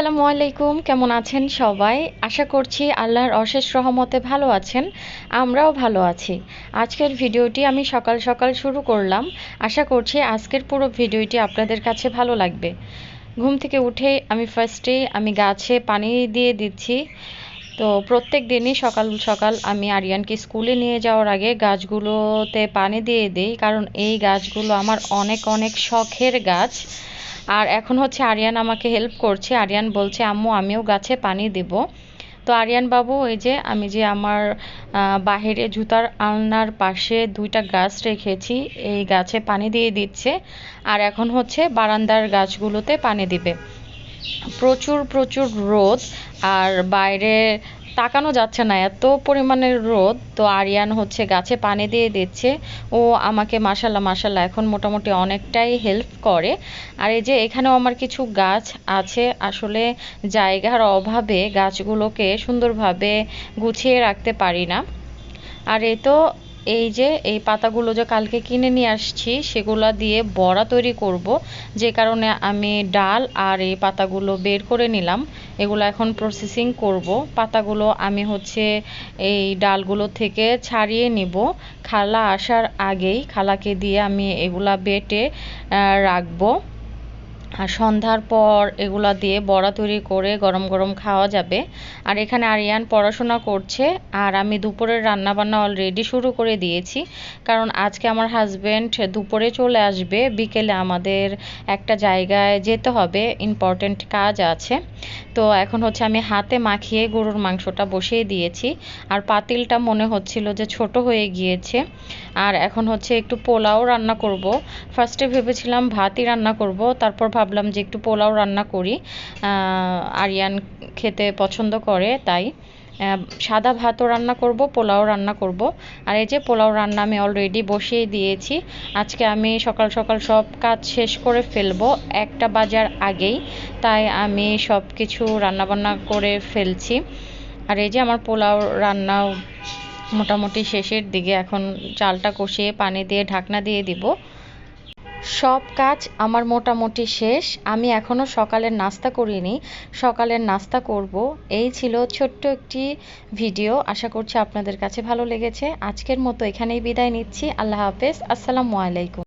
আসসালামু আলাইকুম, কেমন আছেন সবাই? আশা করছি আল্লাহর অশেষ রহমতে ভালো আছেন, আমরাও ভালো আছি। আজকের ভিডিওটি আমি সকাল সকাল শুরু করলাম। আশা করছি আজকের পুরো ভিডিওটি আপনাদের কাছে ভালো লাগবে। ঘুম থেকে উঠে আমি ফার্স্টে আমি গাছে পানি দিয়ে দিচ্ছি। তো প্রত্যেক দিনই সকাল সকাল আমি আরিয়ানকে স্কুলে নিয়ে যাওয়ার আগে গাছগুলোতে পানি দিয়ে দিই, কারণ এই গাছগুলো আমার অনেক অনেক শখের গাছ। আর এখন হচ্ছে আরিয়ান আমাকে হেল্প করছে। আরিয়ান বলছে, আম্মু, আমিও গাছে পানি দেব। তো আরিয়ান বাবু ওই যে আমি যে আমার বাহিরে জুতার আলনার পাশে দুইটা গাছ রেখেছি, এই গাছে পানি দিয়ে দিচ্ছে। আর এখন হচ্ছে বারান্দার গাছগুলোতে পানি দিবে। প্রচুর প্রচুর রোদ। আর বাইরে তাকানো যাচ্ছে না। এত পরিমাণের রোদ, তো আরিয়ান হচ্ছে গাছে পানি দিয়ে দিচ্ছে। ও আমাকে মাসাল্লাহ মাসাল্লাহ এখন মোটামুটি অনেকটাই হেল্প করে। আর এই যে এখানেও আমার কিছু গাছ আছে, আসলে জায়গার অভাবে গাছগুলোকে সুন্দরভাবে গুছিয়ে রাখতে পারি না। আর এ তো এই যে, এই পাতাগুলো যে কালকে কিনে নিয়ে আসছি, সেগুলো দিয়ে বড়া তৈরি করব। যে কারণে আমি ডাল আর এই পাতাগুলো বের করে নিলাম। এগুলো এখন প্রসেসিং করব। পাতাগুলো আমি হচ্ছে এই ডালগুলো থেকে ছাড়িয়ে নিব। খালা আসার আগেই, খালাকে দিয়ে আমি এগুলা বেটে রাখব। আর সন্ধ্যার পর এগুলা দিয়ে বড়া তৈরি করে গরম গরম খাওয়া যাবে। আর এখানে আরিয়ান পড়াশোনা করছে, আর আমি দুপুরের রান্না বান্না অলরেডি শুরু করে দিয়েছি। কারণ আজকে আমার হাজব্যান্ড দুপুরে চলে আসবে, বিকেলে আমাদের একটা জায়গায় যেতে হবে ইম্পর্টেন্ট কাজ আছে। তো এখন হচ্ছে আমি হাতে মাখিয়ে গরুর মাংসটা বসিয়ে দিয়েছি। আর পাতিলটা মনে হচ্ছিল যে ছোট হয়ে গিয়েছে। আর এখন হচ্ছে একটু পোলাও রান্না করব। ফার্স্টে ভেবেছিলাম ভাতই রান্না করব, তারপর ভাবলাম যে একটু পোলাও রান্না করি। আরিয়ান খেতে পছন্দ করে, তাই সাদা ভাতও রান্না করব, পোলাও রান্না করব। আর এই যে পোলাও রান্না আমি অলরেডি বসিয়ে দিয়েছি। আজকে আমি সকাল সকাল সব কাজ শেষ করে ফেলব, একটা বাজার আগেই। তাই আমি সব কিছু রান্নাবান্না করে ফেলছি। আর এই যে আমার পোলাও রান্নাও মোটামুটি শেষের দিকে, এখন চালটা কষিয়ে পানি দিয়ে ঢাকনা দিয়ে দিব। সব কাজ আমার মোটামুটি শেষ। আমি এখনও সকালের নাস্তা করিনি। সকালের নাস্তা করব। এই ছিল ছোট্ট একটি ভিডিও। আশা করছি আপনাদের কাছে ভালো লেগেছে। আজকের মতো এখানেই বিদায় নিচ্ছি। আল্লাহ হাফেজ। আসসালামু আলাইকুম।